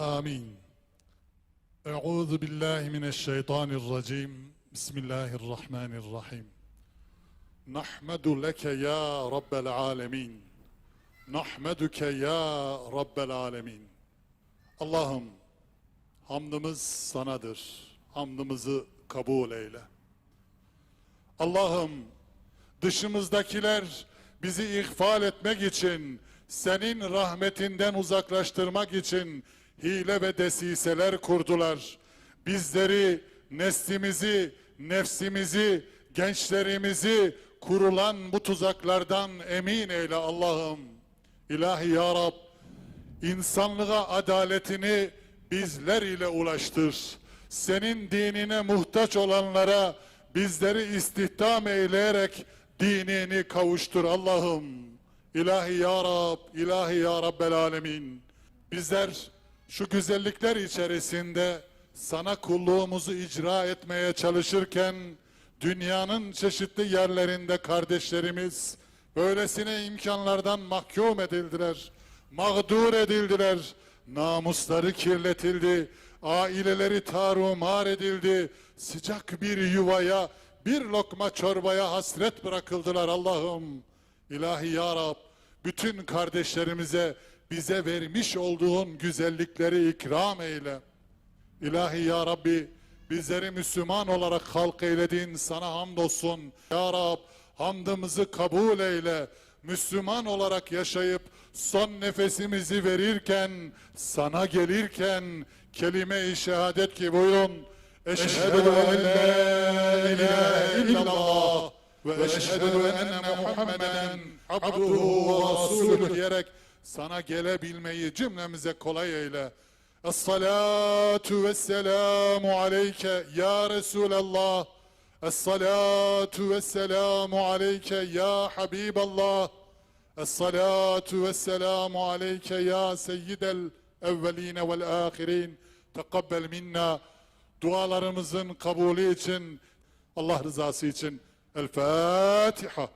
آمين أعوذ بالله من الشيطان الرجيم بسم الله الرحمن الرحيم نحمد لك يا رب العالمين نحمدك يا رب العالمين Allah'ım hamdımız sanadır. Hamdımızı kabul eyle. Allah'ım dışımızdakiler bizi ihfal etmek için, senin rahmetinden uzaklaştırmak için hile ve desiseler kurdular. Bizleri, neslimizi, nefsimizi, gençlerimizi kurulan bu tuzaklardan emin eyle Allah'ım. İlahi Ya Rab, insanlığa adaletini bizler ile ulaştır. Senin dinine muhtaç olanlara bizleri istihdam eyleyerek dinini kavuştur Allah'ım. İlahi Ya Rab, İlahi Ya Rabbel Alemin. Bizler şu güzellikler içerisinde sana kulluğumuzu icra etmeye çalışırken dünyanın çeşitli yerlerinde kardeşlerimiz böylesine imkanlardan mahkum edildiler mağdur edildiler, namusları kirletildi, aileleri tarumar edildi, sıcak bir yuvaya, bir lokma çorbaya hasret bırakıldılar Allah'ım. İlahi Ya Rab, bütün kardeşlerimize bize vermiş olduğun güzellikleri ikram eyle. İlahi Ya Rabbi bizleri Müslüman olarak halk eyledin sana hamdolsun. Ya Rab hamdımızı kabul eyle. Müslüman olarak yaşayıp son nefesimizi verirken sana gelirken kelime-i şehadet ki buyurun. Eşhedü en la ilahe illallah ve eşhedü enne Muhammeden abduhu ve rasuluhu diyerek sana gelebilmeyi cümlemize kolay eyle. Es-salatu ve-selamu aleyke ya Resulallah. Es-salatu ve-selamu aleyke ya Habiballah. Es-salatu ve-selamu aleyke ya seyyidel evveline vel ahirin. Tekabbel minna. Dualarımızın kabulü için, Allah rızası için El Fatiha.